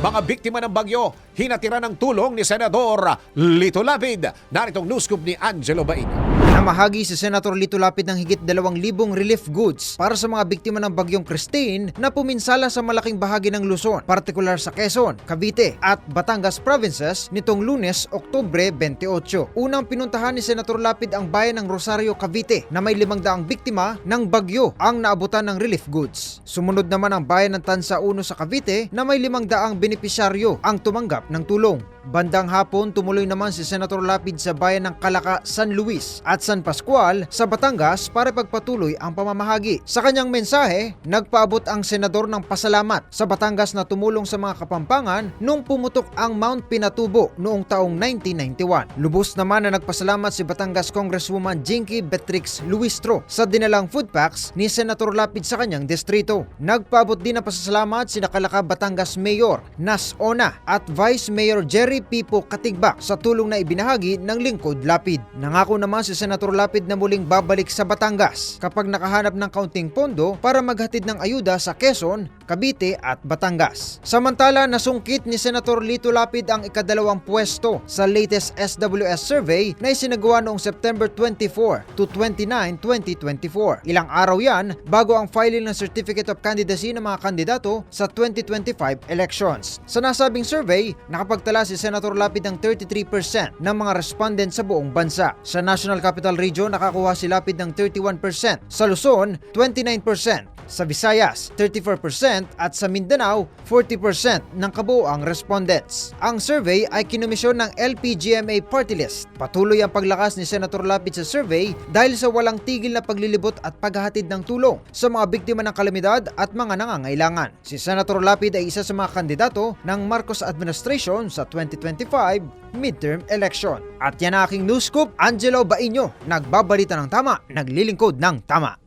Mga biktima ng bagyo, hinatira ng tulong ni Senador Lito Lapid. Naritong news scoop ni Angelo Bain. Namahagi si Senator Lito Lapid ng higit 2,000 relief goods para sa mga biktima ng bagyong Christine na puminsala sa malaking bahagi ng Luzon, partikular sa Quezon, Cavite at Batangas provinces nitong lunes, Oktubre 28. Unang pinuntahan ni Senator Lapid ang bayan ng Rosario, Cavite na may 500 biktima ng bagyo ang naabutan ng relief goods. Sumunod naman ang bayan ng Tansa 1 sa Cavite na may 500 benepisyaryo ang tumanggap ng tulong. Bandang hapon, tumuloy naman si Senator Lapid sa bayan ng Calaca, San Luis at San Pascual sa Batangas para pagpatuloy ang pamamahagi. Sa kanyang mensahe, nagpaabot ang senador ng pasalamat sa Batangas na tumulong sa mga kapampangan nung pumutok ang Mount Pinatubo noong taong 1991. Lubos naman na nagpasalamat si Batangas Congresswoman Jinky Betrix Luistro sa dinalang food packs ni Senator Lapid sa kanyang distrito. Nagpaabot din ng pasasalamat si Calaca Batangas Mayor Nas Ona at Vice Mayor Jerry Pipo Katigbak sa tulong na ibinahagi ng lingkod Lapid. Nangako naman si Senator Lapid na muling babalik sa Batangas kapag nakahanap ng kaunting pondo para maghatid ng ayuda sa Quezon, Cavite at Batangas. Samantala, nasungkit ni Senator Lito Lapid ang ikadalawang pwesto sa latest SWS survey na isinagawa noong September 24 to 29, 2024. Ilang araw yan bago ang filing ng Certificate of Candidacy ng mga kandidato sa 2025 elections. Sa nasabing survey, nakapagtala si Senator Lapid ng 33% ng mga respondent sa buong bansa. Sa National Capital Region, nakakuha si Lapid ng 31%. Sa Luzon, 29%. Sa Visayas, 34% at sa Mindanao, 40% ng kabuoang respondents. Ang survey ay kinumisyon ng LPGMA Party List. Patuloy ang paglakas ni Senator Lapid sa survey dahil sa walang tigil na paglilibot at paghahatid ng tulong sa mga biktima ng kalamidad at mga nangangailangan. Si Senator Lapid ay isa sa mga kandidato ng Marcos administration sa 2025 midterm election. At yan ang aking news scoop, Angelo Bainyo, nagbabalita ng tama, naglilingkod ng tama.